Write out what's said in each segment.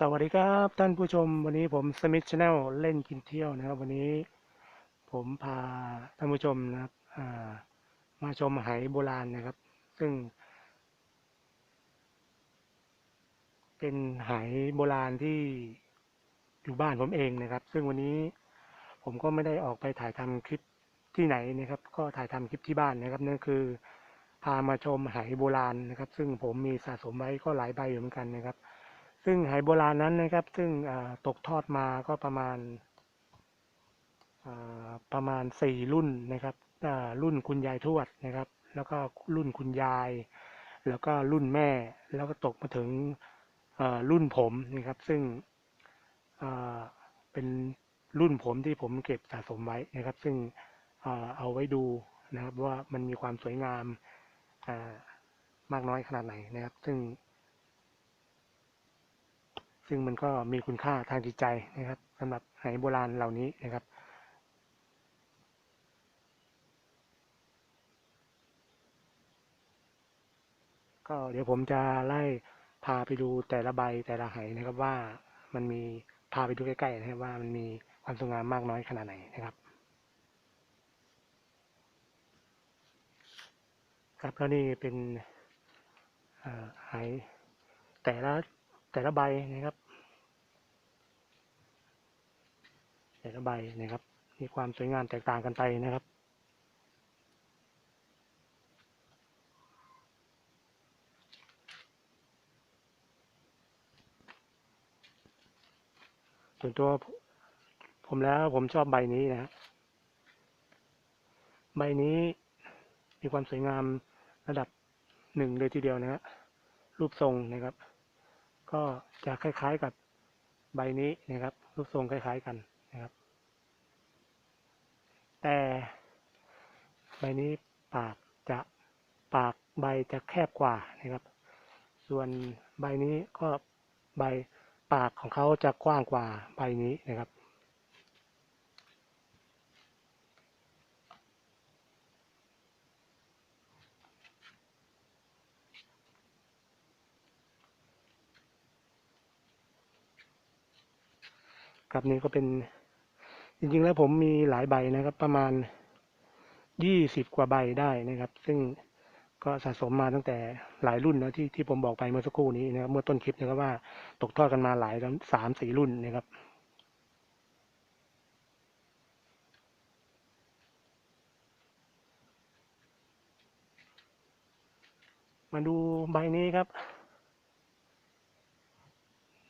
สวัสดีครับท่านผู้ชมวันนี้ผมสมิธชาแนลเล่นกินเที่ยวนะครับ วันนี้ผมพาท่านผู้ชมนะครับมาชมไหโบราณนะครับ ซึ่ง เป็นไหโบราณที่อยู่บ้านผมเองนะครับ ซึ่งวันนี้ผมก็ไม่ได้ออกไปถ่ายทำคลิปที่ไหนนะครับ ก็ถ่ายทำคลิปที่บ้านนะครับนั่นคือ พามาชมไหโบราณนะครับ ซึ่งผมมีสะสมไว้ก็หลายใบอยู่เหมือนกันนะครับ ซึ่งไหโบราณนั้นนะครับ ซึ่งตกทอดมาก็ประมาณประมาณสี่รุ่นนะครับรุ่นคุณยายทวดนะครับ แล้วก็รุ่นคุณยาย แล้วก็รุ่นแม่ แล้วก็ตกมาถึงรุ่นผมนะครับ ซึ่งเป็นรุ่นผมที่ผมเก็บสะสมไว้นะครับ ซึ่งเอาไว้ดูนะครับว่ามันมีความสวยงามมากน้อยขนาดไหนนะครับ ซึ่ง ซึ่งมันก็มีคุณค่าทางจิตใจนะครับสำหรับไหโบราณเหล่านี้นะครับก็เดี๋ยวผมจะไล่พาไปดูแต่ละใบแต่ละไหนะครับว่ามันมีพาไปดูใกล้ๆนะครับว่ามันมีความสวยงามมากน้อยขนาดไหนนะครับครับแล้วนี่เป็นเอ่อไหแต่ละ แต่ละใบนะครับ แต่ละใบนะครับ มีความสวยงามแตกต่างกันไปนะครับส่วนตัวผมแล้วผมชอบใบนี้นะฮะใบนี้มีความสวยงามระดับหนึ่งเลยทีเดียวนะฮะรูปทรงนะครับ ก็จะคล้ายๆกับใบนี้นะครับ รูปทรงคล้าย ๆกันนะครับ แต่ใบนี้ปากจะปากใบจะแคบกว่านะครับ ส่วนใบนี้ก็ใบปากของเขาจะกว้างกว่าใบนี้นะครับ ครับนี่ก็เป็นจริงๆแล้วผมมีหลายใบนะครับ ประมาณยี่สิบกว่าใบได้นะครับ ซึ่งก็สะสมมาตั้งแต่หลายรุ่นนะที่ที่ผมบอกไปเมื่อสักครู่นี้นะครับเมื่อต้นคลิปนะครับว่าตกทอดกันมาหลายสามสี่รุ่นนะครับมาดูใบนี้ครับ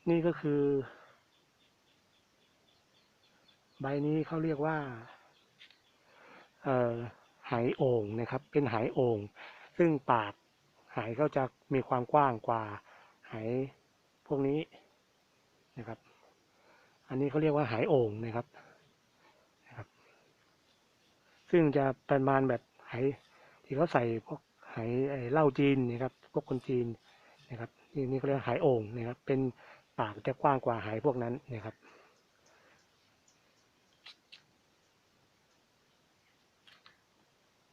นี่ก็คือ ใบนี้เขาเรียกว่าเอ่อไหโอ่งนะครับ เป็นไหโอ่งซึ่งปากไหเขาจะมีความกว้างกว่าไหพวกนี้นะครับ อันนี้เขาเรียกว่าไหโอ่งนะครับนะครับ ซึ่งจะประมาณแบบไหที่เขาใส่พวกหไอ้เหล้าจีนนะครับ พวกคนจีนนะครับนี่นี่เขาเรียกว่าไหโอ่งนะครับ เป็นปากจะกว้างกว่าไหพวกนั้นนะครับ